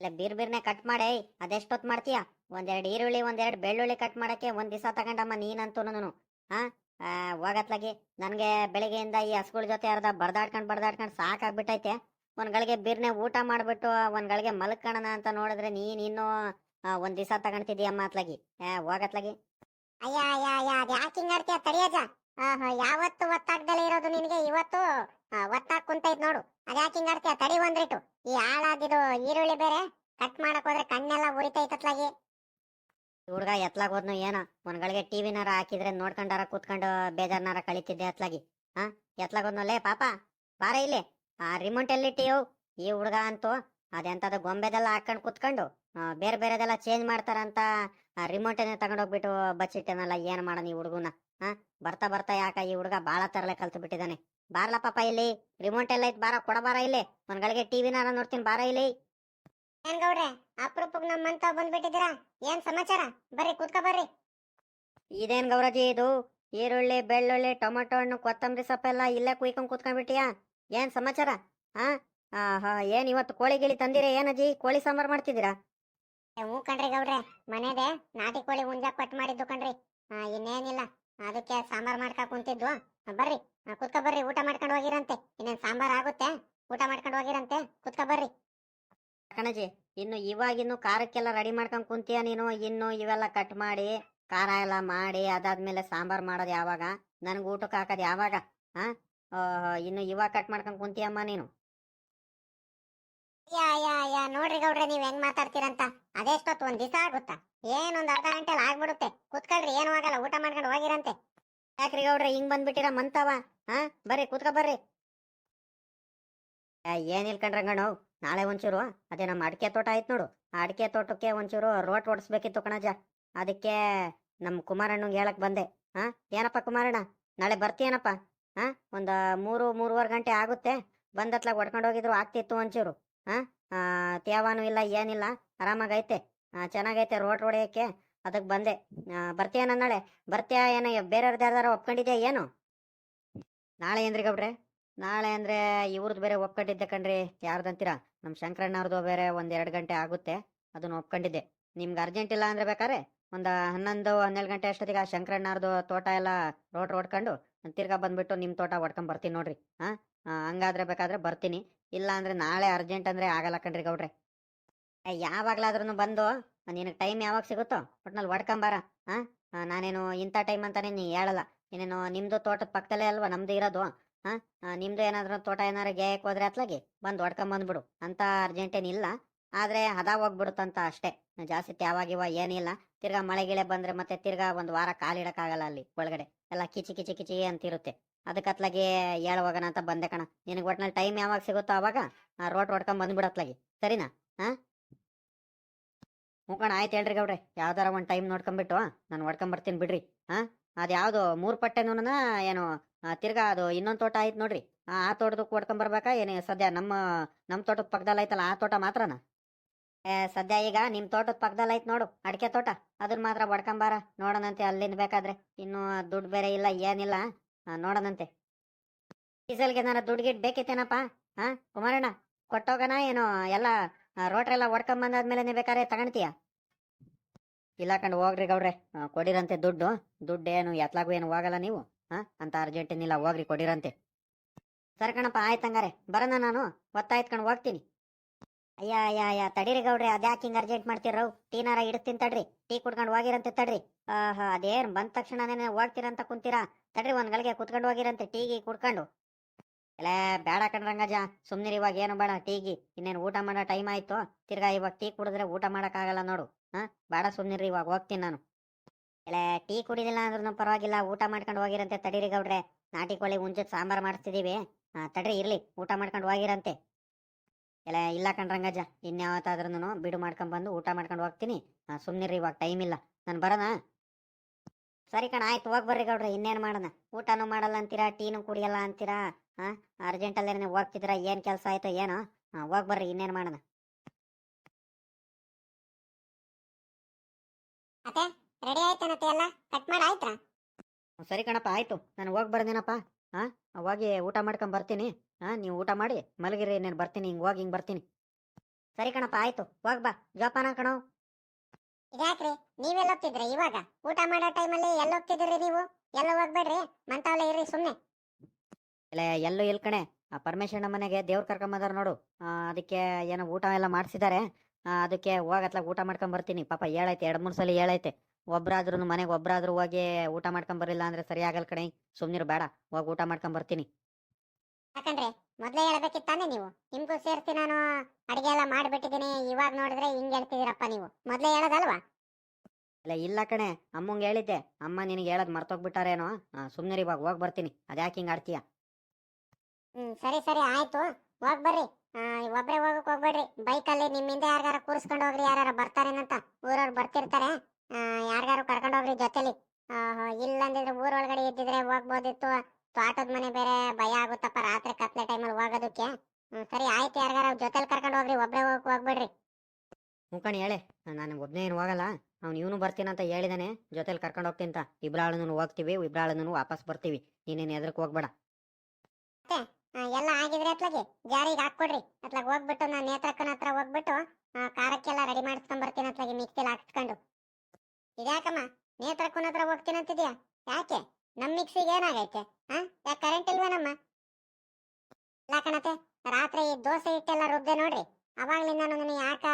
ಇಲ್ಲ beer ಬೀರ್ನೆ cut ಮಾಡೇ. ಅದೆಷ್ಟೊತ್ತು ಮಾಡ್ತೀಯ? ಒಂದೆರಡು ಈರುಳ್ಳಿ, ಒಂದೆರಡು ಬೆಳ್ಳುಳ್ಳಿ ಕಟ್ ಮಾಡಕ್ಕೆ ಒಂದ್ ದಿವಸ ತಗೊಂಡಮ್ಮ ನೀನಂತೂ ಹಾ? ಹೋಗತ್ಲಾಗಿ. ನನಗೆ ಬೆಳಿಗ್ಗೆಯಿಂದ ಈ ಹಸುಗಳ ಜೊತೆ ಅರ್ಧ ಬರ್ದಾಡ್ಕೊಂಡು ಬರ್ದಾಡ್ಕೊಂಡು ಸಾಕಾಗ್ಬಿಟ್ಟೈತೆ. ಒಂದ್ ಗಳಿಗೆ ಬೀರ್ನೆ ಊಟ ಮಾಡಿಬಿಟ್ಟು ಒಂದ್ ಗಳಿಗೆ ಮಲ್ಕೋಣ ಅಂತ ನೋಡಿದ್ರೆ ನೀನ್ ಇನ್ನೂ ಒಂದ್ ದಿವಸ ತಗೊಂತಿದೀಯಮ್ಮ ಅತ್ಲಾಗಿ. ಹೋಗತ್ಲಾಗಿ. ಅಯ್ಯ ಅಯ್ಯ ಅಯ್ಯ, ಅದ್ ಯಾಕೆ ಯಾವತ್ತು ಒತ್ತಾಗ್ದಲೇ ಇರೋದು ನಿನಗೆ ಇವತ್ತು? ಒತ್ತಾಗ್ ಕುಂತೈತ್ ನೋಡು. ಅದ್ ಯಾಕೆ ಹಿಂಗಾಡ್ತೀಯ ತಡಿ ಒಂದ್ರಿಟ್ಟು ಈ ಹಾಳಾಗಿದು ಈರುಳ್ಳಿ ಬೇರೆ ಕಟ್ ಮಾಡಕ್ ಹೋದ್ರೆ ಕಣ್ಣೆಲ್ಲ ಉರಿತೈತತ್ಲಾಗಿ ಹುಡ್ಗ ಎತ್ಲಾಗ ಹೋದ್ನು ಏನೋ ಮನಗಳಿಗೆ ಗಳಿಗೆ ಟಿವಿನಾರ ಹಾಕಿದ್ರೆ ನೋಡ್ಕೊಂಡಾರ, ಕೂತ್ಕೊಂಡು ಬೇಜಾರ್ನಾರ ಕಳಿತಿದ್ದೆ ಅತ್ಲಾಗಿ. ಹಾ ಎತ್ಲಾಗ್ ಹೋದ್ನು ಲೇ ಪಾಪ, ಬಾರ ಇಲ್ಲಿ. ಆ ರಿಮೋಟ್ ಎಲ್ಲಿಟ್ಟಿಯೋ ಈ ಹುಡ್ಗ ಅಂತೂ ಅದೆಂತದ ಗೊಂಬೆದೆಲ್ಲ ಹಾಕೊಂಡು ಕುತ್ಕೊಂಡು ಬೇರೆ ಬೇರೆದೆಲ್ಲ ಚೇಂಜ್ ಮಾಡ್ತಾರಂತ ರಿಮೋಟನ್ನೇ ತಗೊಂಡೋಗ್ಬಿಟ್ಟು ಬಚ್ಚಿಟ್ಟನಲ್ಲ, ಏನ್ ಮಾಡೋಣ ಈ ಹುಡುಗನ? ಹಾ ಬರ್ತಾ ಬರ್ತಾ ಯಾಕ ಈ ಹುಡ್ಗ ಬಾಳ ತರಲೆ ಕಲ್ತು ಬಿಟ್ಟಿದಾನೆ ಬಾರ್ಲ ಪಾಪ ಇಲ್ಲಿ. ರಿಮೋಟ್ ಎಲ್ಲ ಐತ್ ಬಾರ ಕೊಡ ಬಾರ ಇಲ್ಲಿ. ಒಂದ್ ಗಳಿಗೆ ಟಿವಿನಾರ ನೋಡ್ತೀನಿ ಬಾರ ಇಲ್ಲಿ. ಏನ್ ಗೌಡ್ರೆ ಅಪರೂಪಕ್ ನಮ್ಮಂತ ಬಂದ್ಬಿಟ್ಟಿದ್ದೀರಾ? ಏನ್ ಸಮಾಚಾರ? ಬರ್ರಿ ಕೂತ್ಕ ಬರ್ರಿ. ಇದೇನ್ ಗೌರಜಿ ಇದು? ಈರುಳ್ಳಿ ಬೆಳ್ಳುಳ್ಳಿ ಟೊಮೆಟೊ ಹಣ್ಣು ಕೊತ್ತಂಬರಿ ಸೊಪ್ಪೆಲ್ಲ ಇಲ್ಲೇ ಕುಯ್ಕೊಂಡ್ ಕೂತ್ಕೊಂಡ್ಬಿಟ್ಟಿಯಾ? ಏನ್ ಸಮಾಚಾರ? ಹಾ ಹಾ ಏನ್ ಇವತ್ತು ಕೋಳಿ ಗಿಳಿ ತಂದಿರ? ಏನಜ್ಜಿ ಕೋಳಿ ಸಾಂಬಾರ್ ಮಾಡ್ತಿದ್ದೀರಾ? ಹೂ ಕಣ್ರಿ ಗೌಡ್ರೆ ಮನೆದೆ ನಾಟಿ ಕೋಳಿ ಮುಂಜಾಕ್ ಕಟ್ ಮಾಡಿದ್ದು ಕಣ್ರಿ. ಇನ್ನೇನಿಲ್ಲ ಅದಕ್ಕೆ ಸಾಂಬಾರ್ ಮಾಡ್ಕ ಕುಂತಿದ್ವು. ಬರ್ರಿ. ಕುತ್ಕೊ ಬರ್ರಿ ಊಟ ಮಾಡ್ಕೊಂಡು ಹೋಗಿರಂತೆ. ಇನ್ನೇನು ಸಾಂಬಾರ್ ಆಗುತ್ತೆ? ಊಟ ಮಾಡ್ಕೊಂಡು ಹೋಗಿರಂತೆ? ಕುತ್ಕೊ ಬರ್ರಿ. ಕಣಜಿ ಇನ್ನು ಇವಾಗಿನ್ನು ಖಾರಕ್ಕೆಲ್ಲ ರೆಡಿ ಮಾಡ್ಕೊಂಡು ಕುಂತೀಯ ನೀನು? ಇನ್ನು ಇವೆಲ್ಲ ಕಟ್ ಮಾಡಿ ಖಾರ ಎಲ್ಲ ಮಾಡಿ ಅದಾದ್ಮೇಲೆ ಸಾಂಬಾರ್ ಮಾಡೋದು ಯಾವಾಗ? ನನ್ಗೆ ಊಟಕ್ಕೆ ಹಾಕೋದು ಯಾವಾಗ? ಹಾ? ಇನ್ನು ಇವಾಗ ಕಟ್ ಮಾಡ್ಕೊಂಡು ಕುಂತೀಯಮ್ಮ ನೀನು? ಯಾ ಯಾ ಯಾ ನೋಡ್ರಿ ಗೌಡ್ರೆ ನೀವ್ ಹೆಂಗ್ ಮಾತಾಡ್ತೀರಂತ? ಅದೆಷ್ಟೊತ್ತು ಒಂದ್ ದಿವಸ ಆಗುತ್ತಾ? ಏನೊಂದ್ ಅರ್ಧ ಗಂಟೆಲಿ ಆಗ್ಬಿಡುತ್ತೆ. ಕುತ್ಕೊಳ್ರಿ ಏನು ಆಗಲ್ಲ ಊಟ ಮಾಡ್ಕೊಂಡು ಹೋಗಿರಂತೆ. ಯಾಕ್ರಿ ಗೌಡ್ರೆ ಹಿಂಗ್ ಬಂದ್ಬಿಟ್ಟಿರ ಮಂತವ? ಹಾ ಬರ್ರಿ ಕೂತ್ಕೊ ಬರ್ರಿ. ಏ, ಏನ್ ಇಲ್ಕಂಡ್ರಂಗಣ ನಾಳೆ ಒಂಚೂರು ಅದೇ ನಮ್ಮ ಅಡಿಕೆ ತೋಟ ಆಯ್ತು ನೋಡು. ಆ ಅಡಿಕೆ ತೋಟಕ್ಕೆ ಒಂಚೂರು ರೋಟ್ ಓಡಿಸ್ಬೇಕಿತ್ತು ಕಣಜ. ಅದಕ್ಕೆ ನಮ್ಮ ಕುಮಾರಣ್ಣಂಗೆ ಹೇಳಕ್ ಬಂದೆ. ಹಾ ಏನಪ್ಪ ಕುಮಾರಣ್ಣ ನಾಳೆ ಬರ್ತೀಯೇನಪ್ಪ? ಹಾ ಒಂದು ಮೂರು ಮೂರುವರೆ ಗಂಟೆ ಆಗುತ್ತೆ. ಬಂದತ್ಲಾಗ ಹೊಡ್ಕೊಂಡು ಹೋಗಿದ್ರು ಆಗ್ತಿತ್ತು ಒಂಚೂರು. ಹಾ ಆ, ತ್ಯಾವಾನು ಇಲ್ಲ ಏನಿಲ್ಲ ಆರಾಮಾಗೈತೆ. ಚೆನ್ನಾಗೈತೆ ರೋಟ್ ಹೊಡೆಯಕ್ಕೆ. ಅದಕ್ಕೆ ಬಂದೆ. ಬರ್ತೀಯ ನಾಳೆ? ಬರ್ತೀಯ ಏನೋ ಬೇರೆಯವ್ರದ್ದು ಯಾರ್ದಾರ ಒಪ್ಕೊಂಡಿದ್ಯಾ ಏನು? ನಾಳೆ ಏನ್ರಿ ಗೌಡ್ರೆ, ನಾಳೆ ಅಂದ್ರೆ ಇವ್ರದ್ದು ಬೇರೆ ಒಪ್ಕೊಂಡಿದ್ದೆ ಕಣ್ರಿ. ಯಾರ್ದಂತೀರಾ ನಮ್ಮ ಶಂಕರಣ್ಣವ್ರದ್ದು ಬೇರೆ ಒಂದ್ ಎರಡು ಗಂಟೆ ಆಗುತ್ತೆ, ಅದನ್ನ ಒಪ್ಕೊಂಡಿದ್ದೆ. ನಿಮ್ಗೆ ಅರ್ಜೆಂಟ್ ಇಲ್ಲ ಅಂದ್ರೆ ಬೇಕಾರೆ ಒಂದು ಹನ್ನೊಂದು, ಹನ್ನೆರಡು ಗಂಟೆ ಅಷ್ಟೊತ್ತಿಗೆ ಆ ಶಂಕರಣ್ಣವ್ರದ್ದು ತೋಟ ಎಲ್ಲ ರೋಡ್ ರೋಡ್ಕೊಂಡು ತಿರ್ಗಾ ಬಂದ್ಬಿಟ್ಟು ನಿಮ್ಮ ತೋಟ ಹೊಡ್ಕೊಂಡ್ ಬರ್ತೀನಿ ನೋಡ್ರಿ. ಹಾ ಹಂಗಾದ್ರೆ ಬೇಕಾದ್ರೆ ಬರ್ತೀನಿ. ಇಲ್ಲ ಅಂದ್ರೆ ನಾಳೆ ಅರ್ಜೆಂಟ್ ಅಂದ್ರೆ ಆಗಲ್ಲ ಕಣ್ರಿ ಗೌಡ್ರೆ. ಯಾವಾಗ್ಲಾದ್ರೂ ಬಂದು, ನಿನಗೆ ಟೈಮ್ ಯಾವಾಗ ಸಿಗುತ್ತೋ, ಒಟ್ನಲ್ಲಿ ಹೊಡ್ಕೊಂಬಾರ ಹಾ ನಾನೇನು ಇಂಥ ಟೈಮ್ ಅಂತಾನೆ ನೀ ಹೇಳಲ್ಲ. ಇನ್ನೇನು ನಿಮ್ದು ತೋಟದ ಪಕ್ಕದಲ್ಲೇ ಅಲ್ವಾ? ನಮ್ದು ಇರೋದು. ಹಾ? ನಿಮ್ದು ಏನಾದ್ರು ತೋಟ ಏನಾರು ಗೇಯಕ್ ಹೋದ್ರೆ ಅತ್ಲಾಗಿ ಬಂದು ಹೊಡ್ಕೊಂಡ್ ಬಂದ್ಬಿಡು ಅಂತ ಅರ್ಜೆಂಟ್ ಏನಿಲ್ಲ. ಆದ್ರೆ ಹದ ಹೋಗ್ಬಿಡುತ್ತಂತ ಅಷ್ಟೇ. ಜಾಸ್ತಿ ತ್ಯಾವಾಗಿವ ಏನಿಲ್ಲ. ತಿರ್ಗಾ ಮಳೆ ಗಿಳೆ ಬಂದ್ರೆ ಮತ್ತೆ ತಿರ್ಗಾ ಒಂದು ವಾರ ಕಾಲಿಡಕ್ಕಾಗಲ್ಲ ಅಲ್ಲಿ ಒಳಗಡೆ. ಎಲ್ಲ ಕಿಚಿ ಕಿಚಿ ಕಿಚಿ ಅಂತಿರುತ್ತೆ. ಅದಕ್ಕೆ ಅತ್ಲಾಗಿ ಹೇಳ ಹೋಗೋಣ ಅಂತ ಬಂದೆ ಕಣ. ನಿನಗೆ ಒಟ್ನಲ್ಲಿ ಟೈಮ್ ಯಾವಾಗ ಸಿಗುತ್ತೋ ಅವಾಗ ರೋಟ್ ಹೊಡ್ಕೊಂಡ್ ಬಂದ್ಬಿಡತ್ಲಾಗಿ ಸರಿನಾ? ಹಾ? ಮುಖಣ ಆಯ್ತು ಹೇಳ್ರಿ ಗೌಡ್ರೆ. ಯಾವ್ದಾರ ಒಂದು ಟೈಮ್ ನೋಡ್ಕೊಂಡ್ಬಿಟ್ಟು ನಾನು ಹೊಡ್ಕೊಂಡ್ ಬರ್ತೀನಿ ಬಿಡ್ರಿ. ಹಾ? ಅದ್ ಯಾವ್ದು ಮೂರ್ ಪಟ್ಟೆನೂನ ಏನು ತಿರ್ಗಾ ಅದು ಇನ್ನೊಂದು ತೋಟ ಆಯ್ತು ನೋಡ್ರಿ. ಆ ತೋಟದ ತೋಟದಕ್ಕೆ ಹೊಡ್ಕೊಂಡ್ ಬರ್ಬೇಕಾ? ಏನು ಸದ್ಯ ನಮ್ಮ ನಮ್ಮ ತೋಟದ ಪಕ್ಕದಲ್ಲಿ ಐತಲ್ಲ ಆ ತೋಟ ಮಾತ್ರನಾ? ಏ, ಸದ್ಯ ಈಗ ನಿಮ್ಮ ತೋಟದ ಪಕ್ಕದಲ್ಲಿ ಐತೆ ನೋಡು, ಅಡಿಕೆ ತೋಟ. ಅದನ್ನ ಮಾತ್ರ ಬಡ್ಕೊಂಬಾರ ನೋಡೋಣಂತೆ ಅಲ್ಲಿಂದ ಬೇಕಾದ್ರೆ. ಇನ್ನು ದುಡ್ಡು ಬೇರೆ ಇಲ್ಲ, ಏನಿಲ್ಲ. ನೋಡೋಣಂತೆ. ಡೀಸೆಲ್ಗೆ ಏನಾರ ದುಡ್ಡು ಗಿಡ್ ಬೇಕಿತ್ತೇನಪ್ಪ? ಹಾ ಕುಮಾರಣ್ಣ, ಕೊಟ್ಟೋಗನ? ಏನು, ಎಲ್ಲ ರೋಟ್ರೆಲ್ಲ ಮೇಲೆ ಬಂದಾದ್ಮೇಲೆ ಬೇಕಾದ್ರೆ ತಗೊಂತೀಯ ಇಲ್ಲ ಕಂಡು ಹೋಗ್ರಿ ಗೌಡ್ರೆ ಕೊಡಿರಂತೆ ದುಡ್ಡು. ದುಡ್ಡು ಏನು ಎತ್ಲಾಗು ಏನು ಹೋಗಲ್ಲ ನೀವು. ಹಾ ಅಂತ ಅರ್ಜೆಂಟ್ ಏನಿಲ್ಲ ಹೋಗ್ರಿ ಕೊಡಿರಂತೆ. ಸರ್ ಕಣಪ್ಪ ಆಯ್ತಂಗಾರೆ ಬರೋಣ ನಾನು. ಒತ್ತಾಯ್ತ್ಕೊಂಡು ಹೋಗ್ತೀನಿ. ಅಯ್ಯ ಅಯ್ಯ ಅಯ್ಯ, ತಡೀರಿ ಗೌಡ್ರೆ ಅದ್ಯಾಕೆ ಹಿಂಗ್ ಅರ್ಜೆಂಟ್ ಮಾಡ್ತೀರೋ ಟೀನಾರ ಇಡ್ತೀನಿ ತಡ್ರಿ. ಟೀ ಕುಡ್ಕೊಂಡು ಹೋಗಿರಂತೆ ತಡ್ರಿ. ಆಹಾ, ಅದೇನ್ ಬಂದ ತಕ್ಷಣನೇ ಹೋಗ್ತೀರಂತ ಕುಂತೀರಾ? ತಡ್ರಿ ಒಂದ್ ಗಳಿಗೆ ಕುತ್ಕೊಂಡು ಹೋಗಿರಂತೆ, ಟೀಗಿ ಕುಡ್ಕೊಂಡು. ಎಲ್ಲ ಬೇಡ ಕಣ್ರಂಗಜ ಸುಮ್ನಿರಿ ಇವಾಗ, ಏನು ಬೇಡ, ಟೀಗಿ. ಇನ್ನೇನು ಊಟ ಮಾಡೋ ಟೈಮ್ ಆಯ್ತು. ತಿರ್ಗಾ ಇವಾಗ ಟೀ ಕುಡಿದ್ರೆ ಊಟ ಮಾಡಕ್ಕಾಗಲ್ಲ ನೋಡು. ಹಾ, ಬಾಡ ಸುಮ್ನಿರಿ ಇವಾಗ ಹೋಗ್ತೀನಿ ನಾನು. ಇಲ್ಲ ಟೀ ಕುಡಿಲಿಲ್ಲ ಅಂದ್ರೂ ಪರವಾಗಿಲ್ಲ, ಊಟ ಮಾಡ್ಕೊಂಡು ಹೋಗಿರಂತೆ ತಡೀರಿ ಗೌಡ್ರೆ. ನಾಟಿ ಕೋಳಿ ಮುಂಚೆ ಸಾಂಬಾರ್ ಮಾಡಿಸ್ತಿದ್ದೀವಿ ತಡ್ರಿ, ಇರ್ಲಿ, ಊಟ ಮಾಡ್ಕೊಂಡು ಹೋಗಿರಂತೆ. ಇಲ್ಲ ಇಲ್ಲ ಕಣ್ರಂಗಜ್ಜ ಇನ್ಯಾವತ್ತಾದ್ರೂ ಬಿಡು ಮಾಡ್ಕೊಂಡು ಬಂದು ಊಟ ಮಾಡ್ಕೊಂಡು ಹೋಗ್ತೀನಿ. ಸುಮ್ನಿರಿ ಇವಾಗ ಟೈಮ್ ಇಲ್ಲ. ನಾನು ಬರೋಣ ಸರಿ ಕಣ, ಆಯ್ತು, ಹೋಗ್ ಬರ್ರಿ ಗೌಡ್ರೆ, ಇನ್ನೇನು ಮಾಡೋಣ? ಊಟನೂ ಮಾಡಲ್ಲ ಅಂತೀರಾ, ಟೀನು ಕುಡಿಯಲ್ಲ ಅಂತೀರಾ? ಹಾ ಅರ್ಜೆಂಟಲ್ಲೇ ಹೋಗ್ತಿದ್ದೀರಾ, ಏನು ಕೆಲಸ ಆಯಿತು, ಏನೋ? ಹೋಗ್ ಬರ್ರಿ, ಇನ್ನೇನು ಮಾಡೋಣ? ಅತ್ತೆ ರೆಡಿ ಆಯ್ತಾನತ್ತೆ ಎಲ್ಲ? ಕಟ್ ಮಾಡಿ ಆಯ್ತಾ? ಸರಿ ಕಣಪ್ಪ ಆಯ್ತು. ನಾನು ಹೋಗಿ ಬರ್ದೇನಪ್ಪ ಹಾ ಹೋಗಿ ಊಟ ಮಾಡ್ಕೊಂಡ್ ಬರ್ತೀನಿ. ಹಾ ನೀವು ಊಟ ಮಾಡಿ ಮಲಗಿರಿ ನಾನು ಬರ್ತೀನಿ ಹಿಂಗ್ ಹೋಗಿ ಹಿಂಗ್ ಬರ್ತೀನಿ. ಸರಿ ಕಣಪ್ಪ ಆಯ್ತು. ಹೋಗ್ ಬಾ. ಜೋಪಾನ ಕಣೋ. ಇದ್ಯಾಕ್ರಿ? ನೀವೆಲ್ಲ ಹೋಗ್ತಿದ್ರಿ ಇವಾಗ? ಊಟ ಮಾಡೋ ಟೈಮಲ್ಲಿ ಎಲ್ಲ ಹೋಗ್ತಿದ್ರಿ ನೀವು? ಎಲ್ಲ ಹೋಗ್ಬೇಡ್ರಿ ಮಂತಾವಲ್ಲ ಇರ್ರಿ ಸುಮ್ಮನೆ ಇಲ್ಲ ಎಲ್ಲೂ ಇಲ್ಕಣೆ ಆ ಪರಮೇಶ್ವರನ ಮನೆಗೆ ದೇವ್ರ ಕರ್ಕೊಂಬಂದಾರ ನೋಡು. ಆ, ಅದಕ್ಕೆ ಏನೋ ಊಟ ಎಲ್ಲ ಮಾಡಿಸಿದ್ದಾರೆ ಅದಕ್ಕೆ ಹೋಗತ್ಲಾಗ ಊಟ ಮಾಡ್ಕೊಂಡ್ ಬರ್ತೀನಿ. ಪಾಪ ಹೇಳೈತೆ ಎರಡ್ ಮೂರ್ ಸಲ ಹೇಳೈತೆ ಒಬ್ರಾದ್ರೂ ಮನೆಗೆ ಒಬ್ರಾದ್ರೂ ಹೋಗಿ ಊಟ ಮಾಡ್ಕೊಂಡ್ ಬರಲಿಲ್ಲ ಅಂದ್ರೆ ಸರಿ ಆಗಲ್ ಕಣೆ. ಸುಮ್ನಿರು ಬೇಡ. ಹೋಗಿ ಊಟ ಮಾಡ್ಕೊಂಡ್ ಬರ್ತೀನಿ. ಯಾಕಂದ್ರೆ ಮೊದ್ಲೇ ಹೇಳ್ಬೇಕಿತ್ತಾನೆ ನೀವು. ನಿಮ್ಗೂ ಸೇರ್ತಿ ನಾನು ಅಡಿಗೆ ಎಲ್ಲ ಮಾಡ್ಬಿಟ್ಟಿದ್ದೀನಿ. ಇವಾಗ ನೋಡಿದ್ರೆ ಹಿಂಗ್ ಹೇಳ್ತಿದ್ದೀರಪ್ಪ ನೀವು. ಮೊದ್ಲೇ ಹೇಳೋದಲ್ವಾ? ಇಲ್ಲ ಇಲ್ಲ ಕಣೆ. ಅಮ್ಮಂಗೆ ಹೇಳಿದ್ದೆ. ಅಮ್ಮ ನಿನಗೆ ಹೇಳೋದ್ ಮರ್ತೋಗ್ಬಿಟ್ಟಾರೇನೋ. ಸುಮ್ನಿರು ಇವಾಗ ಹೋಗಿ ಬರ್ತೀನಿ. ಅದ್ಯಾಕೆ ಹಿಂಗ್ ಆಡ್ತೀಯ? ಹ್ಮ್ ಸರಿ ಸರಿ ಆಯ್ತು. ಹೋಗ್ ಬರ್ರಿ. ಒಬ್ರೇ ಹೋಗಕ್ ಹೋಗ್ಬೇಡ್ರಿ. ಬೈಕಲ್ಲಿ ನಿಮ್ಮಿಂದ ಯಾರ್ಗಾರ ಕೂರಿಸ್ಕೊಂಡು ಹೋಗ್ರಿ ಯಾರು ಬರ್ತಾರೇನಂತ. ಊರವ್ರು ಬರ್ತಿರ್ತಾರೆ. ಯಾರ್ಗಾರು ಕರ್ಕೊಂಡು ಹೋಗ್ರಿ ಜೊತೆಲಿ. ಇಲ್ಲಂದಿದ್ರೆ ಊರೊಳಗಡೆ ಇದ್ದಿದ್ರೆ ಹೋಗ್ಬೋದಿತ್ತು. ತೋಟದ ಮನೆ ಬೇರೆ ಭಯ ಆಗುತ್ತಪ್ಪ ರಾತ್ರಿ ಕತ್ಲೆ ಟೈಮಲ್ಲಿ ಹೋಗೋದಕ್ಕೆ. ಸರಿ ಆಯ್ತು ಯಾರ್ಗಾರ ಜೊತೆಲಿ ಕರ್ಕೊಂಡು ಹೋಗ್ರಿ ಒಬ್ರೇ ಹೋಗಕ್ ಹೋಗ್ಬೇಡ್ರಿ. ಮುಖಣಿ ಹೇಳಿ. ನಾನು ಒಬ್ಬನೇ ಏನು ಹೋಗಲ್ಲ. ಅವ್ನು ಇವನು ಬರ್ತೀನಂತ ಹೇಳಿದಾನೆ. ಜೊತೆಲಿ ಕರ್ಕೊಂಡು ಹೋಗ್ತೀನಿ ಅಂತ. ಇಬ್ರಾಳನು ಹೋಗ್ತೀವಿ ಇಬ್ರಾಳನು ವಾಪಸ್ ಬರ್ತೀವಿ. ನೀನೇನು ಎದ್ರಕ್ಕೆ ಹೋಗ್ಬೇಡ. ಎಲ್ಲ ಆಗಿದ್ರೆ ಅತ್ಲಗೆ ಜಾರಿಗೆ ಹಾಕೊಡ್ರಿ ಅತ್ಲಾಗ ಹೋಗ್ಬಿಟ್ಟು ನಾನು ನೇತ್ರಕ್ಕನ ಹತ್ರ ಹೋಗ್ಬಿಟ್ಟು ಆ, ಖಾರಕ್ಕೆಲ್ಲ ರೆಡಿ ಮಾಡಿಸ್ಕೊಂಡ್ ಬರ್ತೀನಿ ಅತ್ಲಾಗೆ ಮಿಕ್ಸಿಲಿ ಹಾಕ್ಸ್ಕೊಂಡು. ಇದ್ಯಾಕಮ್ಮ? ನೇತ್ರಕ್ಕನ ಹತ್ರ ಹೋಗ್ತೀನಿ ಅಂತಿದ್ಯಾ? ಯಾಕೆ? ನಮ್ಮ ಮಿಕ್ಸಿಗೆ ಏನಾಗೈತೆ? ಹಾ ಯಾಕೆ ಕರೆಂಟ್ ಇಲ್ವೇನಮ್ಮ? ಇಲ್ಲ ಕಣತೆ ರಾತ್ರಿ ದೋಸೆ ಹಿಟ್ಟೆಲ್ಲ ರುಬ್ದೆ ನೋಡ್ರಿ. ಅವಾಗ್ಲಿಂದ ನನಗೆ ಯಾಕ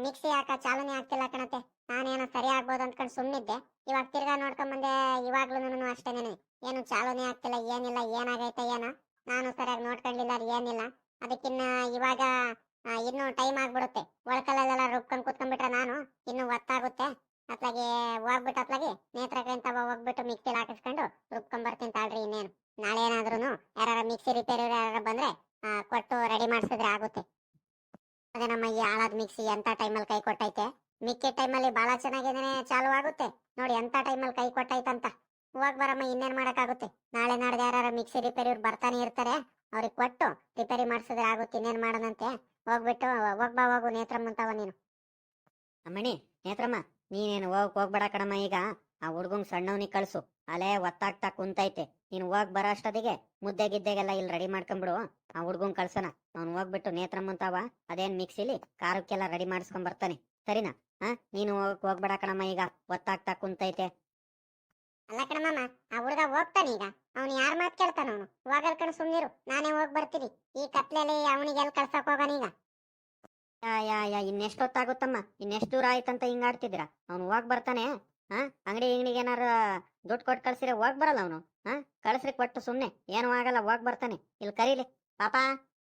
ಮಿಕ್ಸಿ ಯಾಕ ಚಾಲನೆ ಆಗ್ತಿಲ್ಲ ಕಣತೆ. ನಾನೇನೋ ಸರಿ ಆಗ್ಬೋದು ಅಂದ್ಕೊಂಡು ಸುಮ್ಮನಿದ್ದೆ ಇವಾಗ ತಿರ್ಗಾ ನೋಡ್ಕೊಂಡ್ ಬಂದೆ ಇವಾಗ್ಲೂ ಅಷ್ಟೇನೆ ಏನು ಚಾಲನೆ ಆಗ್ತಿಲ್ಲ ಏನಿಲ್ಲ ಏನಾಗೈತೆ ಏನೋ. ನಾನು ಸರಿಯಾಗಿ ನೋಡ್ಕೊಂಡಿಲ್ಲ ಏನಿಲ್ಲ. ಅದಕ್ಕಿನ್ನ ಇವಾಗ ಇನ್ನು ಟೈಮ್ ಆಗ್ಬಿಡುತ್ತೆ. ಒಳಕಲ್ಲೆಲ್ಲ ರುಬ್ಕೊಂಡು ಕುತ್ಕೊಂಡ್ಬಿಟ್ರೆ ನಾನು ಇನ್ನು ಒತ್ತಾಗುತ್ತೆ. ಅತ್ಲಾಗೆ ಹೋಗ್ಬಿಟ್ಟು ಅತ್ಲಾಗೆ ನೇತ್ರಕ್ಕಂತ ಹೋಗ್ಬಿಟ್ಟು ಮಿಕ್ಸಿಲಿ ಹಾಕಿಸ್ಕೊಂಡು ರುಬ್ಕೊಂಡ್ ಬರ್ತೀನಿ ತಾಳ್ರಿ ಇನ್ನೇನು. ನಾಳೆ ಏನಾದ್ರೂ ಯಾರು ಮಿಕ್ಸಿ ರಿಪೇರಿ ಯಾರು ಬಂದ್ರೆ ಕೊಟ್ಟು ರೆಡಿ ಮಾಡಿಸಿದ್ರೆ ಆಗುತ್ತೆ. ಅದೇ ನಮ್ಮ ಈ ಹಾಳಾದ ಮಿಕ್ಸಿ ಎಂತ ಟೈಮಲ್ಲಿ ಕೈ ಕೊಟ್ಟೈತೆ? ಮಿಕ್ಕಿ ಟೈಮಲ್ಲಿ ಬಹಳ ಚೆನ್ನಾಗಿದ್ದೇನೆ, ಚಾಲು ಆಗುತ್ತೆ. ನೋಡಿ ಎಂತ ಟೈಮಲ್ಲಿ ಕೈ ಕೊಟ್ಟೈತಂತ. ಹೋಗ್ ಬರಮ್ಮ, ಇನ್ನೇನ್ ಮಾಡಕ್ಕಾಗುತ್ತೆ? ನಾಳೆ ನಾಡ್ದು ಯಾರು ಮಿಕ್ಸಿ ರಿಪೇರಿ ಇವ್ರು ಬರ್ತಾನೆ ಇರ್ತಾರೆ, ಅವ್ರಿಗೆ ಕೊಟ್ಟು ರಿಪೇರಿ ಮಾಡಿಸಿದ್ರೆ ಆಗುತ್ತೆ, ಇನ್ನೇನ್ ಮಾಡೋದಂತೆ ಹೋಗ್ಬಿಟ್ಟು ಹೋಗ್ಬಾ ಹೋಗು ನೇತ್ರಮ್ಮಂತವ ನೀನು. ಅಮ್ಮಣಿ, ನೇತ್ರಮ್ಮ, ನೀನೇನು ಹೋಗ್ ಹೋಗ್ಬೇಡ ಕಣಮ್ಮ ಈಗ. ಆ ಹುಡ್ಗಂಗ್ ಸಣ್ಣವನಿಗೆ ಕಳ್ಸು. ಅಲೇ ಒತ್ತಾಗ್ತಾ ಕುಂತೈತೆ. ನೀನು ಹೋಗ್ ಬರೋ ಅಷ್ಟೊತ್ತಿಗೆ. ಮುದ್ದೆ, ಗಿದ್ದೆಗೆಲ್ಲ ಇಲ್ಲಿ ರೆಡಿ ಮಾಡ್ಕೊಂಬಿಡು. ಆ ಹುಡ್ಗಂಗ್ ಕಳ್ಸೋಣ. ಅವ್ನು ಹೋಗ್ಬಿಟ್ಟು ನೇತ್ರಮ್ಮಂತಾವ ಅದೇನ್ ಮಿಕ್ಸಿಲಿ ಖಾರಕ್ಕೆಲ್ಲ ರೆಡಿ ಮಾಡಿಸ್ಕೊಂಡ್ ಬರ್ತಾನೆ. ಸರಿನಾ? ಹಾ ನೀನು ಹೋಗಕ್ ಹೋಗ್ಬೇಡ ಕಣಮ್ಮ ಈಗ. ಒತ್ತಾಗ್ತಾ ಕುಂತೈತೆ. ಅಲ್ಲ ಕಣಮ್ಮ ಆ ಹುಡುಗ ಹೋಗ್ತಾನೆ ಈಗ. ಅವನು ಯಾರ ಮಾತು ಕೇಳ್ತಾನ ಅವನು. ಹೋಗಲ್ ಕಣ ಸುಮ್ನಿರು. ನಾನೇ ಹೋಗಿ ಬರ್ತೀನಿ. ಈ ಕತ್ಲೆಯಲ್ಲಿ ಅವನಿಗೆ ಎಲ್ಲಿ ಕಳ್ಸಕ್ ಹೋಗೋಣ ಈಗ? ಯಾ ಯಾ ಯಾ ಇನ್ನೆಷ್ಟೊತ್ತಾಗುತ್ತಮ್ಮ ಇನ್ನೆಷ್ಟು ದೂರ ಆಯ್ತಂತ ಹಿಂಗ ಆಡ್ತಿದ್ರ ಅವ್ನು ಹೋಗ್ ಬರ್ತಾನೆ. ಹಾ? ಅಂಗಡಿ ಇಂಗಡಿಗೆ ಏನಾರ ದುಡ್ಡು ಕೊಟ್ಟು ಕಳ್ಸಿದ್ರೆ ಹೋಗ್ ಬರಲ್ಲ ಅವನು. ಹಾ? ಕಳ್ಸ್ರಿ ಕೊಟ್ಟು ಸುಮ್ನೆ. ಏನು ಆಗಲ್ಲ ಹೋಗ್ ಬರ್ತಾನೆ. ಇಲ್ಲಿ ಕರೀಲಿ. ಪಾಪ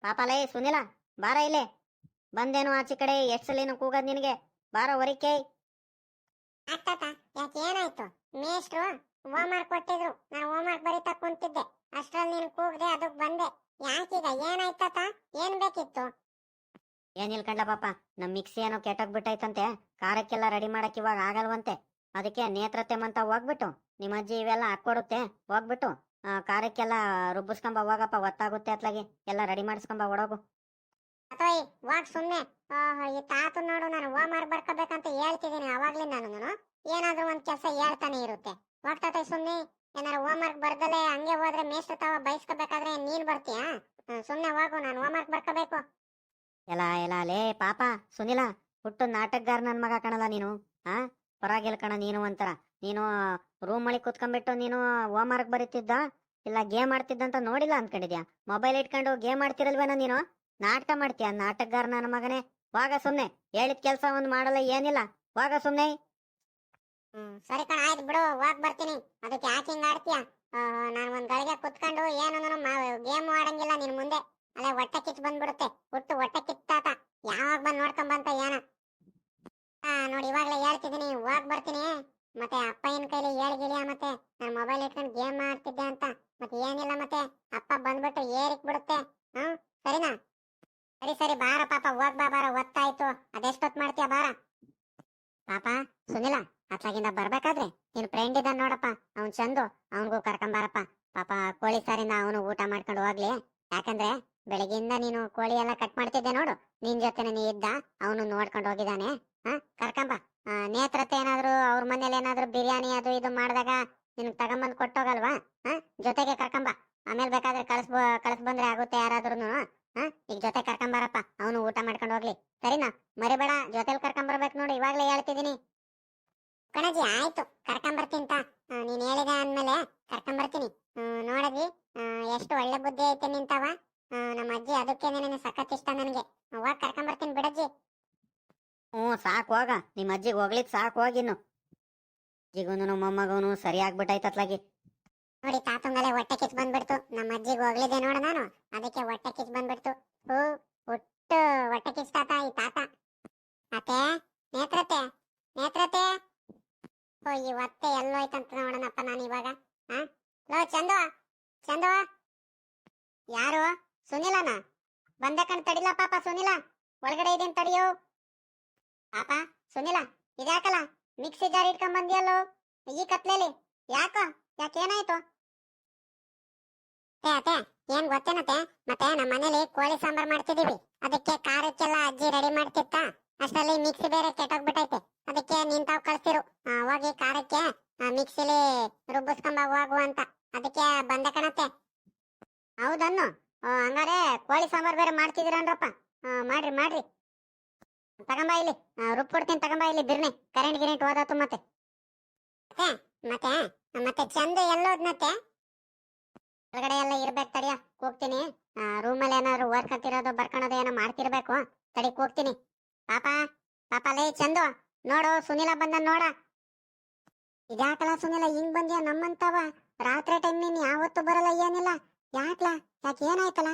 ಪಾಪ ಲೇ ಸುನಿಲ ಬಾರ ಇಲ್ಲೇ. ಬಂದೇನು ಆಚೆ ಕಡೆ ಎಷ್ಟ್ ಸಲಿನೂ ಕೂಗದ್ ನಿನಗೆ. ಬಾರ ಹೊರಿಕೆ ಏನಾಯ್ತು? ಮೇಷ್ಟ್ರು ಹೋಮ್ವರ್ಕ್ ಕೊಟ್ಟಿದ್ರು. ನಾನು ಹೋಮ್ವರ್ಕ್ ಬರೀತಾ ಕುಂತಿದ್ದೆ. ಅಷ್ಟ್ರಲ್ಲಿ ನೀನು ಕೂಗ್ದೆ ಅದಕ್ಕೆ ಬಂದೆ. ಯಾಕೀಗ? ಏನಾಯ್ತತ? ಏನ್ ಬೇಕಿತ್ತು? ಏನಿಲ್ ಕಂಡ ಪಾಪ? ನಮ್ ಮಿಕ್ಸಿ ಏನೋ ಕೆಟ್ಟೋಗ್ಬಿಟ್ಟೈತಂತೆ. ಖಾರಕ್ಕೆಲ್ಲ ರೆಡಿ ಮಾಡಕ್ ಇವಾಗ ಆಗಲ್ವಂತೆ. ಅದಕ್ಕೆ ನೇತ್ರತೆಮಂತ ಹೋಗ್ಬಿಟ್ಟು ನಿಮ್ಮ ಅಜ್ಜಿ ಇವೆಲ್ಲ ಹಾಕೊಡುತ್ತೆ ಹೋಗ್ಬಿಟ್ಟು ಖಾರಕ್ಕೆಲ್ಲ ರುಬ್ಬಿಸ್ಕೊಂಬ ಹೋಗಪ್ಪ ಒತ್ತಾಗುತ್ತೆ ಅತ್ಲಾಗೆ. ಎಲ್ಲ ರೆಡಿ ಮಾಡಿಸ್ಕೊಂಬ ಒಡಗು ಅಥವಾ ಸುಮ್ನೆ ಈ ತಾತು ನೋಡು ನಾನು ಹೋಮ್ ಬರ್ಕೋಬೇಕಂತ ಹೇಳ್ತಿದ್ದೀನಿ ಅವಾಗ್ಲಿಂದ ನಾನು ಏನಾದ್ರೂ ಒಂದ್ ಕೆಲಸ ಹೇಳ್ತಾನೆ ಇರುತ್ತೆ. ಹೋಗ್ತಾತ ಸುಮ್ನೆ, ಏನಾರ ಹೋಮ್ವರ್ಕ್ ಬರ್ದಲೆ ಹಂಗೆ ಹೋದ್ರೆ ಮೇಷ್ಟ್ರು ತಾವ ಬಯಸ್ಕೋಬೇಕಾದ್ರೆ ನೀನ್ ಬರ್ತೀಯಾ? ಸುಮ್ನೆ ಹೋಗು, ನಾನು ಹೋಮ್ವರ್ಕ್ ಬರ್ಕೋಬೇಕು. ಎಲ್ಲ ಎಲ್ಲ ಲೇ, ಪಾಪ, ಸುನಿಲ, ಹುಟ್ಟು ನಾಟಕಗಾರ ನನ್ ಮಗ ಕಣಲ್ಲ ನೀನು, ಆ? ಪರವಾಗಿಲ್ಲ ಕಣ ನೀನು ಒಂಥರ. ನೀನು ರೂಮ್ ಒಳಗೆ ಕುತ್ಕೊಂಡ್ಬಿಟ್ಟು ನೀನು ಹೋಮ್ ವರ್ಕ್ ಬರೀತಿದ್ದ, ಇಲ್ಲ ಗೇಮ್ ಆಡ್ತಿದ್ದ ಅಂತ ನೋಡಿಲ್ಲ ಅನ್ಕೊಂಡಿದ್ಯಾ? ಮೊಬೈಲ್ ಇಟ್ಕೊಂಡು ಗೇಮ್ ಆಡ್ತಿರಲ್ವೇನೋ ನೀನು? ನಾಟಕ ಮಾಡ್ತೀಯ? ನಾಟಕಗಾರ ನನ್ನ ಮಗನೇ, ಹೋಗ ಸುಮ್ನೆ, ಹೇಳಿದ ಕೆಲಸ ಒಂದ್ ಮಾಡಲ್ಲ, ಏನಿಲ್ಲ, ಹೋಗ ಸುಮ್ನೆ. ಹ್ಮ್, ಸರಿ ಕಣ, ಆಯ್ತು ಬಿಡು, ಹೋಗ್ ಬರ್ತೀನಿ. ಅದಕ್ಕೆ ಯಾಕೆ ಹಿಂಗ್ ಆಡ್ತೀಯ? ನಾನು ಒಂದ್ ಗಳಿಗೆ ಕುತ್ಕೊಂಡು ಏನು ಗೇಮ್ ಆಡಂಗಿಲ್ಲ ನಿನ್ ಮುಂದೆ. ಅಲ್ಲೇ ಹೊಟ್ಟೆ ಕಿಚ್ ಬಂದ್ಬಿಡುತ್ತೆ. ಹುಟ್ಟು ಹೊಟ್ಟೆ ಕಿತ್ತಾತ ಯಾವಾಗ ಬಂದ್ ನೋಡ್ಕೊಂಡ್ ಬಂತ ಏನ ನೋಡಿ, ಇವಾಗ್ಲೇ ಹೇಳ್ತಿದೀನಿ ಹೋಗ್ ಬರ್ತೀನಿ. ಮತ್ತೆ ಅಪ್ಪ ಏನ್ ಕೈಲಿ ಹೇಳ್ಗಿಳಿಯ ಮತ್ತೆ. ನಾನು ಮೊಬೈಲ್ ಇಟ್ಕೊಂಡು ಗೇಮ್ ಆಡ್ತಿದ್ದೆ ಅಂತ. ಮತ್ತೆ ಏನಿಲ್ಲ ಮತ್ತೆ. ಅಪ್ಪ ಬಂದ್ಬಿಟ್ಟು ಏರಿಕ್ ಬಿಡುತ್ತೆ. ಹ್ಮ್, ಸರಿನಾ? ಸರಿ ಸರಿ, ಬಾರ ಪಾಪ, ಹೋಗ್ ಬಾ, ಬಾರ ಒತ್ತಾಯ್ತು ಅದೆಷ್ಟೊತ್ ಮಾಡ್ತೀಯ, ಬಾರ? ಪಾಪ, ಸುನಿಲ? ಅತ್ಲಾಗಿಂದ ಬರ್ಬೇಕಾದ್ರೆ ನಿನ್ ಫ್ರೆಂಡ್ ಇದ್ದ ನೋಡಪ್ಪ, ಅವ್ನ್ ಚಂದು, ಅವನಿಗೂ ಕರ್ಕೊಂಬಾರಪ್ಪ ಪಾಪ ಕೋಳಿ ಸಾರಿಂದ ಅವನು ಊಟ ಮಾಡ್ಕೊಂಡು ಹೋಗ್ಲಿ. ಯಾಕಂದ್ರೆ ಬೆಳಗ್ಗೆಯಿಂದ ನೀನು ಕೋಳಿ ಎಲ್ಲ ಕಟ್ ಮಾಡ್ತಿದ್ದೆ ನೋಡು, ನಿನ್ ಜೊತೆ ನೀ ಇದ್ದ, ಅವನು ನೋಡ್ಕೊಂಡು ಹೋಗಿದ್ದಾನೆ ಹಾ ಕರ್ಕೊಂಬ ನೇತ್ರತೆ ಏನಾದ್ರು, ಅವ್ರ ಮನೇಲಿ ಏನಾದ್ರು ಬಿರಿಯಾನಿ ಅದು ಇದು ಮಾಡಿದಾಗ ನಿನ್ ತಗೊಂಬಂದ್ ಕೊಟ್ಟೋಗಲ್ವಾ? ಹಾ, ಜೊತೆಗೆ ಕರ್ಕೊಂಬ ಆಮೇಲೆ ಬೇಕಾದ್ರೆ ಕಳ್ಸ್ ಕಳ್ಸ್ ಬಂದ್ರೆ ಆಗುತ್ತೆ ಯಾರಾದ್ರೂ ಹಾ, ಈಗ ಜೊತೆ ಕರ್ಕೊಂಬರಪ್ಪ ಅವನು ಊಟ ಮಾಡ್ಕೊಂಡು ಹೋಗ್ಲಿ ಸರಿನಾ ಮರಿಬೇಡ ಜೊತೆಲಿ ಕರ್ಕೊಂಬರ್ಬೇಕು ನೋಡಿ ಇವಾಗ್ಲೇ ಹೇಳ್ತಿದೀನಿ ಕಣಜಿ ಆಯ್ತು ಕರ್ಕೊಂಬರ್ತೀನಿ ತಾ ಆ, ನೀನ್ ಹೇಳಿದ ಅಂದ್ಮೇಲೆ ಕರ್ಕೊಂಬರ್ತೀನಿ ಹ್ಮ್, ನೋಡಜ್ಜಿ ಆ, ಎಷ್ಟು ಒಳ್ಳೆ ಬುದ್ಧಿ ಐತೆ ನಿಂತವ ಆ, ನಮ್ಮ ಅಜ್ಜಿ ಅದಕ್ಕೆ ನನಗೆ ಸಖತ್ ಇಷ್ಟ ನನಗೆ ಹೋಗ್ ಕರ್ಕೊಂಬರ್ತೀನಿ ಬಿಡಜ್ಜಿ ಹ್ಞೂ ಸಾಕು ಹೋಗ ನಿಮ್ಮ ಅಜ್ಜಿಗೆ ಹೋಗ್ಲಿಕ್ ಸಾಕು ಹೋಗಿನ್ನು. ಅಜ್ಜಿಗೂನು ಮೊಮ್ಮಗನು ಸರಿ ಆಗ್ಬಿಟ್ಟಾಯ್ತತ್ಲಾಗಿ ನೋಡಿ ತಾತಂಗಲೆ ಹೊಟ್ಟೆ ಕಿಚ್ ಬಂದ್ಬಿಡ್ತು. ನಮ್ಮ ಅಜ್ಜಿಗೆ ಹೋಗ್ಲಿದೆ ನೋಡ ನಾನು. ಅದಕ್ಕೆ ಹೊಟ್ಟೆ ಕಿಚ್ ಬಂದ್ಬಿಡ್ತು. ಹೂ, ಹುಟ್ಟು ಹೊಟ್ಟೆ ಕಿಚ್ ತಾತ ಈ ತಾತ. ಅತ್ತೆ ನೇತ್ರತೆ ನೇತ್ರತೆ. ಓ, ಈ ಹೊತ್ತೆ ಎಲ್ಲೋಯ್ತಂತ ನೋಡೋಣಪ್ಪ ನಾನು ಇವಾಗ. ಹಾ ಲೋ, ಚಂದು ಚಂದು. ಯಾರು? ಸುನಿಲನ? ಬಂದ ಕಣ್ ತಡಿಲ ಪಾಪ ಸುನಿಲ. ಒಳಗಡೆ ಇದೇನ್ ತಡಿಯೋ. ಪಾಪ. ಸುನಿಲ ಇದ್ಯಾಕಲ್ಲ ಮಿಕ್ಸಿ ಜಾರ್ ಇಟ್ಕೊಂಡ್ ಬಂದಿಯಲ್ಲೋ ಈ ಕತ್ಲೇಲಿ ಯಾಕೋ? ಯಾಕೇನಾಯ್ತು? ಏನಾಯ್ತು ಅತ್ತೆ ಏನ್ ಗೊತ್ತೇನತ್ತೆ? ಮತ್ತೆ ನಮ್ಮ ಮನೇಲಿ ಕೋಳಿ ಸಾಂಬಾರ್ ಮಾಡ್ತಿದೀವಿ. ಅದಕ್ಕೆ ಖಾರಕ್ಕೆಲ್ಲ ಅಜ್ಜಿ ರೆಡಿ ಮಾಡ್ತಿತ್ತ. ಅಷ್ಟರಲ್ಲಿ ಮಿಕ್ಸಿ ಬೇರೆ ಕೆಟ್ಟೋಗ್ಬಿಟ್ಟೈತೆ ಅದಕ್ಕೆ ನೀನ್ ತಾವ್ ಕಳ್ಸಿರು ಹೋಗಿ ಖಾರಕ್ಕೆ ಮಿಕ್ಸಿಲಿ ರುಬ್ಬಿಸ್ಕೊಂಬ ಹೋಗು ಅಂತ. ಅದಕ್ಕೆ ಬಂದ ಕಣತ್ತೆ. ಹೌದನ್ನು? ಹಂಗಾರೆ ಕೋಳಿ ಸಾಂಬಾರ್ ಬೇರೆ ಮಾಡ್ತಿದ್ದೀರನ್ರಪ್ಪ ಮಾಡ್ರಿ ಮಾಡ್ರಿ. ತಗೊಂಬ ಇಲ್ಲಿ. ಕೊಡ್ತೀನಿ ರುಬ್ಕೊಡ್ತೀನಿ ತಗೊಂಬ ಇಲ್ಲಿ ಬಿರ್ನಿ ಕರೆಂಟ್ ಗಿರೆಂಟ್ ಹೋದಾತು ಮತ್ತೆ. ಮತ್ತೆ ಮತ್ತೆ ಚಂದ ಎಲ್ಲೋದ್ನತ್ತೆ ಒಳಗಡೆ ಎಲ್ಲ ಇರ್ಬೇಕು ತಡಿಯ ಹೋಗ್ತೀನಿ ರೂಮಲ್ಲಿ ಏನಾದ್ರು ಓದ್ಕೊಂತಿರೋದು ಬರ್ಕೊಳೋದು ಏನೋ ಮಾಡ್ತಿರ್ಬೇಕು. ತಡಿ ಹೋಗ್ತೀನಿ ಪಾಪ ಪಾಪ, ಲೇ, ಚಂದು. ನೋಡು, ಸುನಿಲ ಬಂದ ನೋಡ. ಇದ್ಯಾಕಲ ಸುನಿಲ, ಹಿಂಗ್ ಬಂದ್ಯಾ ನಮ್ಮಂತವ ರಾತ್ರಿ ಟೈಮ್ ನೀನ್ ಯಾವತ್ತು ಬರಲ್ಲ, ಏನಿಲ್ಲ. ಯಾಕ್ಲ? ಯಾಕೆ ಏನಾಯ್ತಲ್ಲ